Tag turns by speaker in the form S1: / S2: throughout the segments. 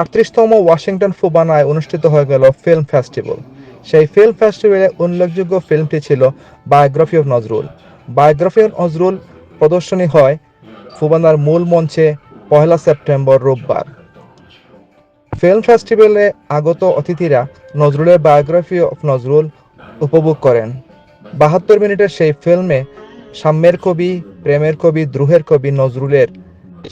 S1: আটত্রিশতম Washington ফুবানায় অনুষ্ঠিত হয়ে গেল ফিল্ম ফেস্টিভ্যাল। সেই ফিল্ম ফেস্টিভ্যালে উল্লেখযোগ্য ফিল্মটি ছিল biography of Nazrul. Biography of Nazrul প্রদর্শনী হয় ফুবানার মূল মঞ্চে পহেলা সেপ্টেম্বর রোববার। ফিল্ম ফেস্টিভ্যালে আগত অতিথিরা নজরুলের বায়োগ্রাফি অফ নজরুল উপভোগ করেন। বাহাত্তর মিনিটের সেই ফিল্মে সাম্যের কবি, প্রেমের কবি, দ্রোহের কবি নজরুলের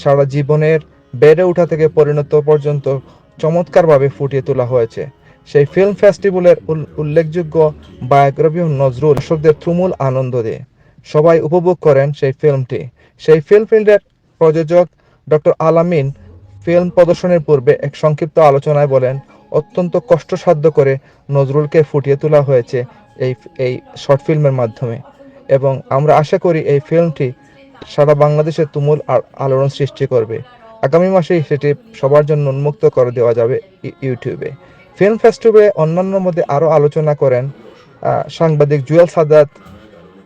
S1: সারা জীবনের বেড়ে ওঠা থেকে পরিণত পর্যন্ত চমৎকারভাবে ফুটিয়ে তোলা হয়েছে। সেই ফিল্ম ফেস্টিভ্যালের উল- উল্লেখযোগ্য বায়োগ্রাফি নজরুল দর্শকদের তুমুল আনন্দ দেয়। সবাই উপভোগ করেন সেই ফিল্মটি সেই ফিল্ম ফিল্ডের প্রযোজক ডক্টর আলামিন ফিল্ম প্রদর্শনের পূর্বে এক সংক্ষিপ্ত আলোচনায় বলেন, অত্যন্ত কষ্টসাধ্য করে নজরুলকে ফুটিয়ে তোলা হয়েছে এই এই শর্ট ফিল্মের মাধ্যমে। এবং আমরা আশা করি এই ফিল্মটি সারা বাংলাদেশে তুমুল আলোড়ন সৃষ্টি করবে। আগামী মাসেই সেটি সবার জন্য উন্মুক্ত করে দেওয়া যাবে ইউটিউবে। ফিল্ম ফেস্টিভ্যালে অন্যান্যর মধ্যে আরও আলোচনা করেন সাংবাদিক Jewel Sadat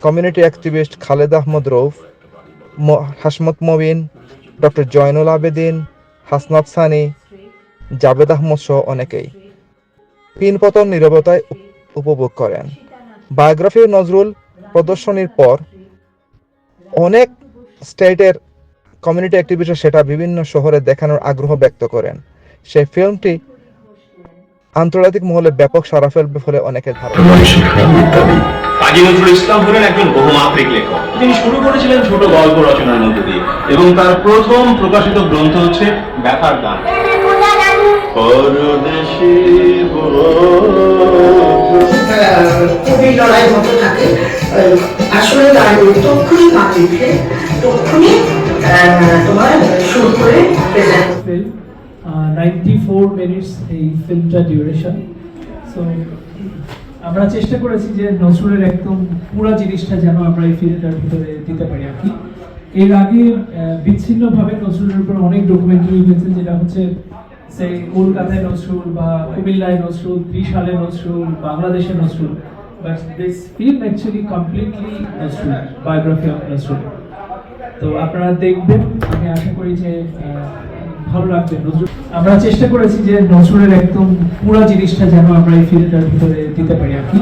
S1: community activist Khaled Ahmed Rouf Hashmat Mobin, doctor Zainul Abedin, Hasnat Sunny, Javed Ahmed সহ অনেকেই। পিনপতন নীরবতায় উপ- উপভোগ করেন। বায়োগ্রাফি নজরুল প্রদর্শনীর পর অনেক স্টেটের কমিউনিটি অ্যাক্টিভিস্ট সেটা বিভিন্ন শহরে দেখানোর আগ্রহ ব্যক্ত করেন। সেই ফিল্মটি আন্তর্জাতিক মহলে ব্যাপক সাড়া ফেলবে বলে অনেকের ধারণা
S2: কাজী নজরুল ইসলাম হলেন একজন বহুমাত্রিক লেখক। তিনি শুরু করেছিলেন ছোট গল্প রচনার মধ্য দিয়ে এবং তার প্রথম প্রকাশিত গ্রন্থ হচ্ছে ব্যথার গান পরদেশী
S3: কবি লড়াই মতো থাকে। আহ, আসলে গান লিখে তক্ষুনি আহ,
S4: নাইনটি ফোর মিনিটস এই ফিল্মটা ডিউরেশন সো আমরা চেষ্টা করেছি যে নজরুলের একদম পুরো জিনিসটা যেন আমরা এই ফিল্মটার ভিতরে দিতে পারি আর কি। এর আগে বিচ্ছিন্নভাবে নজরুলের উপর অনেক ডকুমেন্টারি হয়েছে, যেটা হচ্ছে সেই কলকাতায় নজরুল বা কুমিল্লায় নজরুল, ত্রিশালে নজরুল, বাংলাদেশে Nazrul. But this film actually completely Nazrul biography of Nazrul. তো আপনারা দেখবেন, আমি আশা করি যে ভালো লাগবে। নজরুল আমরা চেষ্টা করেছি যে নজরুলের একদম পুরো জিনিসটা যেন আমরা এই ফিল্মটার ভিতরে দিতে পারি আর কি।